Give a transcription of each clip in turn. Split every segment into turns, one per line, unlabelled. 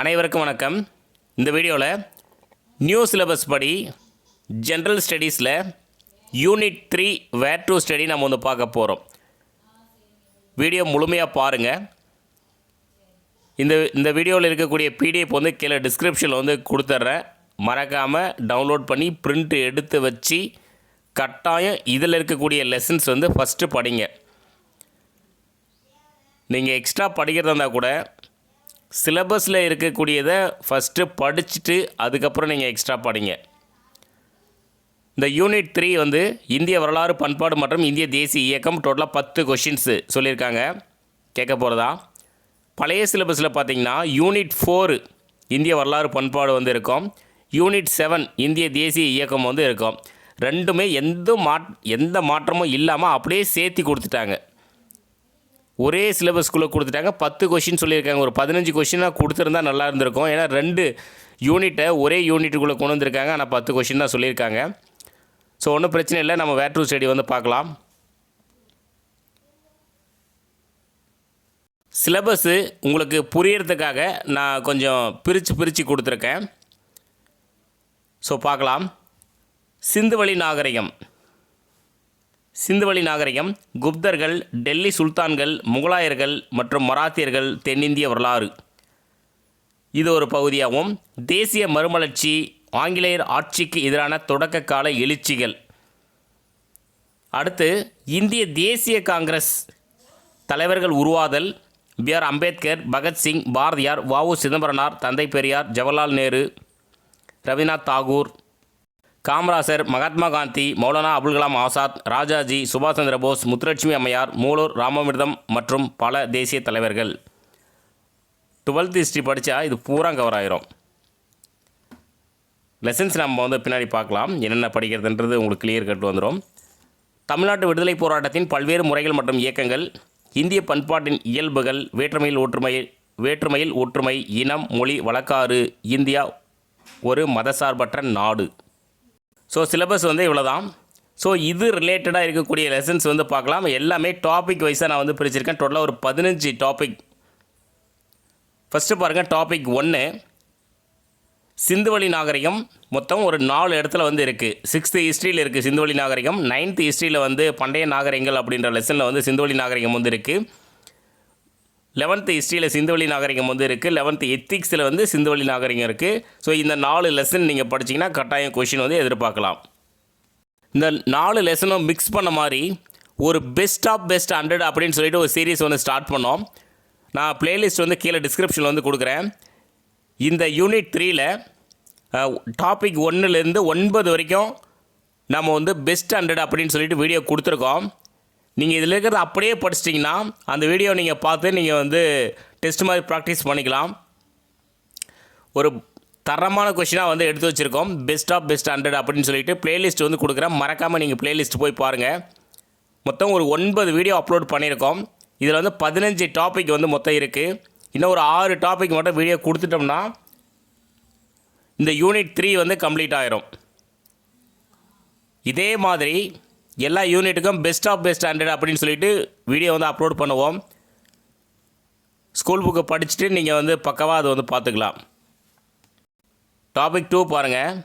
அனைவருக்கும் வணக்கம். இந்த வீடியோவில் நியூ சிலபஸ் படி general ஸ்டடீஸில் unit three where to study நம்ம வந்து பார்க்க போகிறோம் வீடியோ முழுமையாக பாருங்கள் இந்த இந்த வீடியோவில் இருக்கக்கூடிய பிடிஎஃப் வந்து கீழே டிஸ்கிரிப்ஷனில் வந்து கொடுத்துட்றேன் மறக்காமல் டவுன்லோட் பண்ணி பிரிண்ட் எடுத்து வச்சு கட்டாயம் இதில் இருக்கக்கூடிய லெசன்ஸ் வந்து ஃபஸ்ட்டு படிங்க. நீங்கள் எக்ஸ்ட்ரா படிக்கிறதா இருந்தால் கூட சிலபஸில் இருக்கக்கூடியதை ஃபஸ்ட்டு படிச்சுட்டு அதுக்கப்புறம் நீங்கள் எக்ஸ்ட்ரா படிங்க. இந்த யூனிட் த்ரீ வந்து இந்திய வரலாறு பண்பாடு மற்றும் இந்திய தேசிய இயக்கம் டோட்டலாக பத்து கொஷின்ஸு சொல்லியிருக்காங்க. கேட்க போகிறதா பழைய சிலபஸில் பார்த்தீங்கன்னா யூனிட் ஃபோரு இந்திய வரலாறு பண்பாடு வந்து இருக்கும். யூனிட் செவன் இந்திய தேசிய இயக்கம் வந்து இருக்கும். ரெண்டுமே எந்த மாட் எந்த மாற்றமும் இல்லாமல் அப்படியே சேர்த்து கொடுத்துட்டாங்க. ஒரே சிலபஸ்க்குள்ளே கொடுத்துட்டாங்க. பத்து கொஷின் சொல்லியிருக்காங்க. ஒரு பதினஞ்சு கொஷினாக கொடுத்துருந்தா நல்லா இருந்திருக்கும். ஏன்னா ரெண்டு யூனிட்டை ஒரே யூனிட்டுக்குள்ளே கொண்டு வந்திருக்காங்க. ஆனால் பத்து கொஷின் தான் சொல்லியிருக்காங்க. ஸோ ஒன்றும் பிரச்சனை இல்லை. நம்ம வேர் ஸ்டடி வந்து பார்க்கலாம். சிலபஸ்ஸு உங்களுக்கு புரியறதுக்காக நான் கொஞ்சம் பிரித்து பிரித்து கொடுத்துருக்கேன். ஸோ பார்க்கலாம். சிந்துவழி நாகரிகம். சிந்துவெளி நாகரிகம் குப்தர்கள் டெல்லி சுல்தான்கள் முகலாயர்கள் மற்றும் மராத்தியர்கள் தென்னிந்திய வரலாறு. இது ஒரு பகுதியாகவும் தேசிய மறுமலர்ச்சி ஆங்கிலேயர் ஆட்சிக்கு எதிரான தொடக்க கால எழுச்சிகள். அடுத்து இந்திய தேசிய காங்கிரஸ் தலைவர்கள் உருவாதல். பி. ஆர். அம்பேத்கர் பகத்சிங் பாரதியார் வ. உ. சிதம்பரனார் தந்தை பெரியார் ஜவஹர்லால் நேரு ரவீநாத் தாகூர். காமராசர் மகாத்மா காந்தி மௌலானா அபுல் கலாம் ஆசாத் ராஜாஜி சுபாஷ் சந்திர போஸ் முத்துலட்சுமி அம்மையார் மூலூர் ராமாமிர்தம் மற்றும் பல தேசிய தலைவர்கள். டுவெல்த் ஹிஸ்ட்ரி படித்தா இது பூரா கவர் ஆயிரும். லெசன்ஸ் நம்ம வந்து பின்னாடி பார்க்கலாம். என்னென்ன படிக்கிறதுன்றது உங்களுக்கு கிளியர் கட்டு வந்துடும் தமிழ்நாட்டு விடுதலை போராட்டத்தின் பல்வேறு முறைகள் மற்றும் இயக்கங்கள் இந்திய பண்பாட்டின் இயல்புகள் வேற்றுமையில் ஒற்றுமை வேற்றுமையில் ஒற்றுமை இனம் மொழி வழக்காறு இந்தியா ஒரு மதசார்பற்ற நாடு. ஸோ சிலபஸ் வந்து இவ்வளோ தான் ஸோ இது ரிலேட்டடாக இருக்கக்கூடிய லெசன்ஸ் வந்து பார்க்கலாம். எல்லாமே டாபிக் வைஸாக நான் வந்து பிரிச்சிருக்கேன். டோட்டலாக ஒரு பதினஞ்சு டாபிக் ஃபஸ்ட்டு பாருங்கள் டாபிக் ஒன்று சிந்துவழி நாகரிகம் மொத்தம் ஒரு நாலு இடத்துல வந்து இருக்குது சிக்ஸ்த்து ஹிஸ்ட்ரியில் இருக்குது சிந்துவழி நாகரிகம். நைன்த்து ஹிஸ்ட்ரியில் வந்து பண்டைய நாகரிகங்கள் அப்படின்ற லெசனில் வந்து சிந்துவழி நாகரிகம் வந்து இருக்குது லெவன்த்து ஹிஸ்ட்ரியில் சிந்துவெளி நாகரிகம் வந்து இருக்குது லெவன்த்து எத்திக்ஸில் வந்து சிந்துவெளி நாகரிகம் இருக்குது ஸோ இந்த நாலு லெசன் நீங்கள் படிச்சீங்கன்னா கட்டாயம் கொஷின் வந்து எதிர்பார்க்கலாம். இந்த நாலு லெசனும் மிக்ஸ் பண்ண மாதிரி ஒரு பெஸ்ட் ஆஃப் பெஸ்ட் ஹண்ட்ரட் அப்படின்னு சொல்லிட்டு ஒரு சீரீஸ் வந்து ஸ்டார்ட் பண்ணோம். நான் பிளேலிஸ்ட் வந்து கீழே டிஸ்கிரிப்ஷனில் வந்து கொடுக்குறேன். இந்த யூனிட் த்ரீல டாபிக் ஒன்றுலேருந்து ஒன்பது வரைக்கும் நம்ம வந்து பெஸ்ட் ஹண்ட்ரட் அப்படின்னு சொல்லிட்டு வீடியோ கொடுத்துருக்கோம். நீங்கள் இதில் இருக்கிறத அப்படியே படிச்சிட்டிங்கன்னா அந்த வீடியோ நீங்கள் பார்த்து நீங்கள் வந்து டெஸ்ட் மாதிரி ப்ராக்டிஸ் பண்ணிக்கலாம். ஒரு தரமான கொஷினாக வந்து எடுத்து வச்சுருக்கோம். பெஸ்ட் ஆஃப் பெஸ்ட் ஹண்ட்ரட் அப்படின்னு சொல்லிட்டு பிளேலிஸ்ட் வந்து கொடுக்குறேன். மறக்காமல் நீங்கள் பிளேலிஸ்ட் போய் பாருங்கள் மொத்தம் ஒரு ஒன்பது வீடியோ அப்லோட் பண்ணியிருக்கோம். இதில் வந்து பதினஞ்சு டாபிக் வந்து மொத்தம் இருக்குது இன்னும் ஒரு ஆறு டாபிக் மட்டும் வீடியோ கொடுத்துட்டோம்னா இந்த யூனிட் த்ரீ வந்து கம்ப்ளீட் ஆயிரும். இதே மாதிரி எல்லா யூனிட்டுக்கும் பெஸ்ட் ஆஃப் பெஸ்ட் ஹண்ட்ரட் அப்படின்னு சொல்லிட்டு வீடியோ வந்து அப்லோட் பண்ணுவோம். ஸ்கூல் புக்கை படிச்சுட்டு நீங்கள் வந்து பக்கவாக அதை வந்து பார்த்துக்கலாம். டாபிக் டூ பாருங்கள்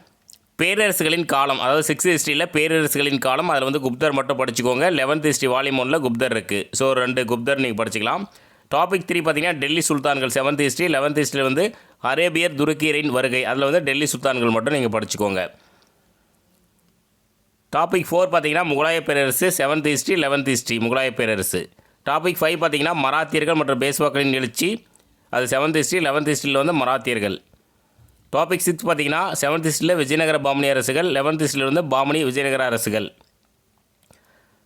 பேரரசுகளின் காலம் அதாவது சிக்ஸ் ஹிஸ்ட்ரியில் பேரரசுகளின் காலம். அதில் வந்து குப்தர் மட்டும் படிச்சுக்கோங்க. லெவன்த் ஹிஸ்ட்ரி வால்யூம் ஒன்றில் குப்தர் இருக்குது ஸோ ரெண்டு குப்தர் நீங்கள் படிச்சுக்கலாம். டாபிக் த்ரீ பார்த்தீங்கன்னா டெல்லி சுல்தான்கள் செவன்த் ஹிஸ்ட்ரி லெவன்த் ஹிஸ்ட்ரியில் வந்து அரேபியர் துருக்கியரின் வருகை. அதில் வந்து டெல்லி சுல்தான்கள் மட்டும் நீங்கள் படிச்சுக்கோங்க. டாபிக் ஃபோர் பார்த்தீங்கன்னா முகலாய பேரரசு செவன்த் ஹிஸ்ட்ரி லெவன்த் ஹிஸ்ட்ரி முகலாய பேரரசு. டாபிக் ஃபைவ் பார்த்தீங்கன்னா மராத்தியர்கள் மற்றும் பேஸ்வாக்களின் எழுச்சி. அது செவன்த் ஹிஸ்ட்ரி லெவன்த் ஹிஸ்ட்ரியில் வந்து மராத்தியர்கள். டாபிக் சிக்ஸ் பார்த்தீங்கன்னா செவன்த் ஹிஸ்ட்ரியில் விஜயநகர பாமனி அரசுகள் லெவன்த் ஹிஸ்ட்ரியில் வந்து பாமனி விஜயநகர அரசுகள்.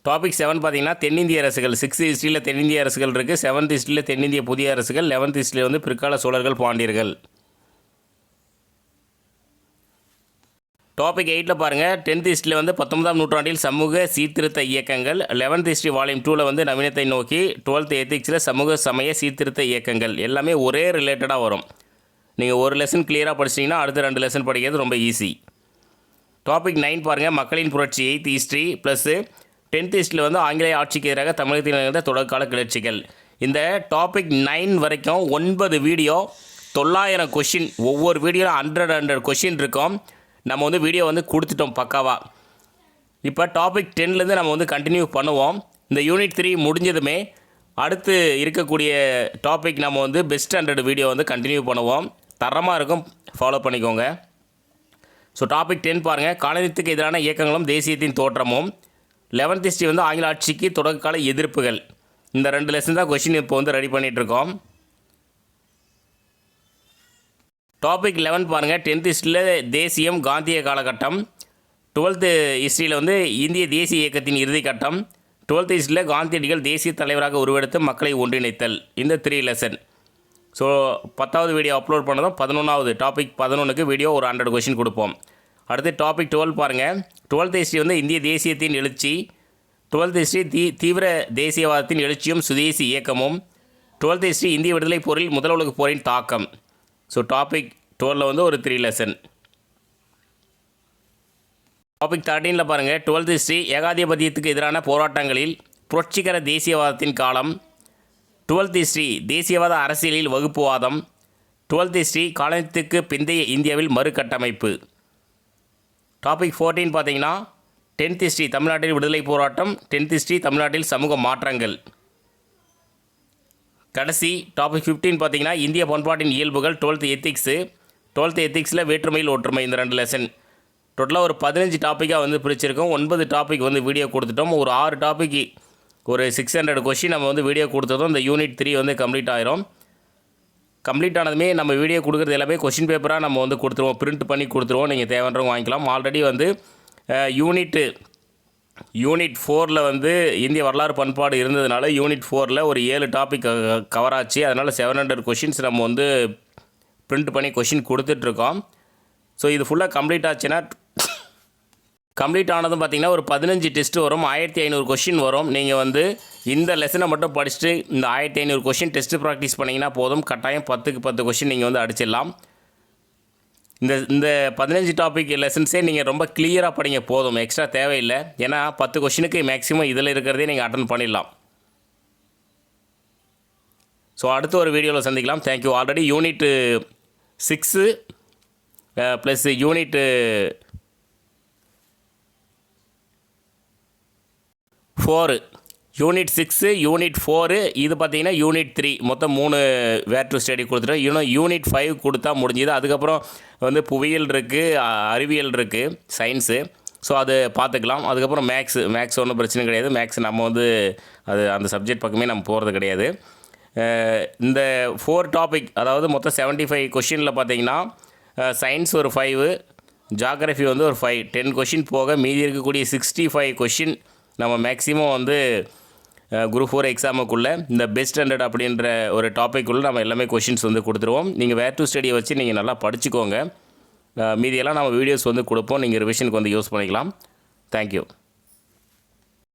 டாபிக் செவன் பார்த்தீங்கன்னா தென்னிந்திய அரசுகள் சிக்ஸ் ஹிஸ்ட்ரியில் தென்னிந்திய அரசுகள் இருக்குது செவன்த் ஹிஸ்ட்ரியில் தென்னிந்திய புதிய அரசுகள் லெவன்த் ஹிஸ்ட்ரியில் வந்து பிற்கால சோழர்கள் பாண்டியர்கள். டாபிக் எயிட்டில் பாருங்கள் டென்த் ஹிஸ்ட்ரியில் வந்து பத்தொன்பதாம் நூற்றாண்டில் சமூக சீர்திருத்த இயக்கங்கள் லெவன்த் ஹிஸ்ட்ரி வால்யூம் டூவில் வந்து நவீனத்தை நோக்கி டுவெல்த் எத்திக்ஸில் சமூக சமய சீர்திருத்த இயக்கங்கள். எல்லாமே ஒரே ரிலேட்டடாக வரும். நீங்கள் ஒரு லெசன் கிளியராக படிச்சிட்டிங்கன்னா அடுத்த ரெண்டு லெசன் படிக்கிறது ரொம்ப ஈஸி டாபிக் நைன் பாருங்கள் மக்களின் புரட்சி எயித் ஹிஸ்ட்ரி ப்ளஸ்ஸு டென்த் ஹிஸ்ட்ரியில் வந்து ஆங்கிலேய ஆட்சிக்கு எதிராக தமிழகத்தில் நடந்த தொடர்கால கிளர்ச்சிகள். இந்த டாபிக் நைன் வரைக்கும் ஒன்பது வீடியோ தொள்ளாயிரம் கொஷின் ஒவ்வொரு வீடியோவில் ஹண்ட்ரட் ஹண்ட்ரட் கொஷின் இருக்கும். நம்ம வந்து வீடியோ வந்து கொடுத்துட்டோம் பக்காவாக இப்போ டாபிக் டென்லேருந்து நம்ம வந்து கண்டினியூ பண்ணுவோம். இந்த யூனிட் த்ரீ முடிஞ்சதுமே அடுத்து இருக்கக்கூடிய டாபிக் நம்ம வந்து பெஸ்ட் ஸ்டாண்டர்டு வீடியோ வந்து கண்டினியூ பண்ணுவோம். தரமாக இருக்கும் ஃபாலோ பண்ணிக்கோங்க. ஸோ டாபிக் டென் பாருங்கள் காலனித்துக்கு எதிரான இயக்கங்களும் தேசியத்தின் தோற்றமும். லெவன்த் ஹிஸ்ட்ரி வந்து ஆங்கில ஆட்சிக்கு தொடக்ககால எதிர்ப்புகள். இந்த ரெண்டு லெசன் தான் கொஷின் இப்போ வந்து ரெடி பண்ணிகிட்ருக்கோம் டாபிக் லெவன் பாருங்கள் டென்த் ஹிஸ்ட்ரியில் தேசியம் காந்திய காலகட்டம். டுவெல்த்து ஹிஸ்ட்ரியில் வந்து இந்திய தேசிய இயக்கத்தின் இறுதிக்கட்டம் டுவெல்த் ஹிஸ்ட்ரியில் காந்தியடிகள் தேசிய தலைவராக உருவெடுத்து மக்களை ஒன்றிணைத்தல். இந்த த்ரீ லெசன் ஸோ பத்தாவது வீடியோ அப்லோட் பண்ணதும் பதினொன்றாவது டாபிக் பதினொன்றுக்கு வீடியோ ஒரு ஹண்ட்ரட் கொஷின் கொடுப்போம். அடுத்து டாபிக் டுவெல் பாருங்கள் டுவெல்த் ஹிஸ்ட்ரி வந்து இந்திய தேசியத்தின் எழுச்சி. டுவெல்த் ஹிஸ்ட்ரி தீ தீவிர தேசியவாதத்தின் எழுச்சியும் சுதேசி இயக்கமும். டுவெல்த் ஹிஸ்ட்ரி இந்திய விடுதலை போரில் முதல் உலகப் போரின் தாக்கம். ஸோ டாபிக் டுவெலில் வந்து ஒரு த்ரீ லெசன் டாபிக் தேர்ட்டீனில் பாருங்கள் டுவெல்த் ஹிஸ்ட்ரி ஏகாதிபத்தியத்துக்கு எதிரான போராட்டங்களில் புரட்சிகர தேசியவாதத்தின் காலம். டுவெல்த் ஹிஸ்ட்ரி தேசியவாத அரசியலில் வகுப்புவாதம் டுவெல்த் ஹிஸ்ட்ரி காலனித்துக்கு பிந்தைய இந்தியாவில் மறுகட்டமைப்பு. டாபிக் ஃபோர்டீன் பார்த்தீங்கன்னா டென்த் ஹிஸ்ட்ரி தமிழ்நாட்டில் விடுதலை போராட்டம். டென்த் ஹிஸ்ட்ரி தமிழ்நாட்டில் சமூக மாற்றங்கள். கடைசி டாபிக் ஃபிஃப்டீன் பார்த்தீங்கன்னா இந்திய பண்பாட்டின் இயல்புகள் டுவெல்த் எத்திக்ஸு டுவெல்த் எத்திக்ஸில் வேற்றுமையில் ஒற்றுமை இந்த ரெண்டு லெசன் டோட்டலாக ஒரு பதினஞ்சு டாப்பிக்காக வந்து பிரிச்சிருக்கோம். ஒன்பது டாபிக் வந்து வீடியோ கொடுத்துட்டோம். ஒரு ஆறு டாபிக் ஒரு சிக்ஸ் ஹண்ட்ரட் கொஷின் நம்ம வந்து வீடியோ கொடுத்ததும் இந்த யூனிட் த்ரீ வந்து கம்ப்ளீட் ஆயிரும். கம்ப்ளீட் ஆனதுமே நம்ம வீடியோ கொடுக்குறது எல்லாமே கொஷின் பேப்பராக நம்ம வந்து கொடுத்துருவோம். பிரிண்ட் பண்ணி கொடுத்துருவோம். நீங்கள் தேவைன்றவங்க வாங்கிக்கலாம். ஆல்ரெடி வந்து யூனிட்டு யூனிட் ஃபோரில் வந்து இந்திய வரலாறு பண்பாடு இருந்ததுனால யூனிட் ஃபோரில் ஒரு ஏழு டாபிக் கவர் ஆச்சு. அதனால் செவன் ஹண்ட்ரட் கொஷின்ஸ் நம்ம வந்து பிரிண்ட் பண்ணி கொஷின் கொடுத்துட்ருக்கோம். ஸோ இது ஃபுல்லாக கம்ப்ளீட் ஆச்சுன்னா கம்ப்ளீட் ஆனதும் பார்த்தீங்கன்னா ஒரு பதினஞ்சு டெஸ்ட் வரும். ஆயிரத்தி ஐநூறு கொஷின் வரும். நீங்கள் வந்து இந்த லெசனை மட்டும் படிச்சுட்டு இந்த ஆயிரத்தி ஐநூறு கொஷின் டெஸ்ட்டு ப்ராக்டிஸ் பண்ணிங்கன்னா போதும். கட்டாயம் பத்துக்கு பத்து கொஷின் நீங்கள் வந்து அடிச்சிடலாம். இந்த இந்த பதினஞ்சு டாபிக் லெசன்ஸே நீங்கள் ரொம்ப கிளியராக படிங்க போதும். எக்ஸ்ட்ரா தேவையில்லை. ஏன்னா பத்து கொஷினுக்கு மேக்ஸிமம் இதில் இருக்கிறதே நீங்கள் அட்டன் பண்ணிடலாம். ஸோ அடுத்து ஒரு வீடியோவில் சந்திக்கலாம். Thank you already unit six plus unit four unit six unit four இது பார்த்தீங்கன்னா யூனிட் த்ரீ மொத்தம் மூணு வேர் டு ஸ்டடி கொடுத்துட்டோம். இன்னும் யூனிட் ஃபைவ் கொடுத்தா முடிஞ்சுது. அதுக்கப்புறம் வந்து புவியியல் இருக்குது அறிவியல் இருக்குது சயின்ஸு ஸோ அது பார்த்துக்கலாம். அதுக்கப்புறம் மேக்ஸு மேக்ஸ் ஒன்றும் பிரச்சனை கிடையாது. மேக்ஸ் நம்ம வந்து அது அந்த சப்ஜெக்ட் பக்கமே நம்ம போகிறது கிடையாது. இந்த ஃபோர் டாபிக் அதாவது மொத்தம் செவன்ட்டி ஃபைவ் கொஷினில் பார்த்தீங்கன்னா சயின்ஸ் ஒரு ஃபைவு ஜாகிரஃபி வந்து ஒரு ஃபைவ் டென் கொஷின் போக மீதி இருக்கக்கூடிய சிக்ஸ்டி ஃபைவ் கொஷின் நம்ம மேக்ஸிமம் வந்து குரூப் ஃபோர் எக்ஸாமுக்குள்ளே இந்த பெஸ்ட் ஹண்ட்ரட் அப்படின்ற ஒரு டாப்பிக்குள்ளே நம்ம எல்லாமே கொஷின்ஸ் வந்து கொடுத்துருவோம். நீங்கள் வேர் டு ஸ்டடியை வச்சு நீங்கள் நல்லா படிச்சுக்கோங்க. மீதியெல்லாம் நம்ம வீடியோஸ் வந்து கொடுப்போம். நீங்கள் ரிவிஷனுக்கு வந்து யூஸ் பண்ணிக்கலாம். தேங்க்யூ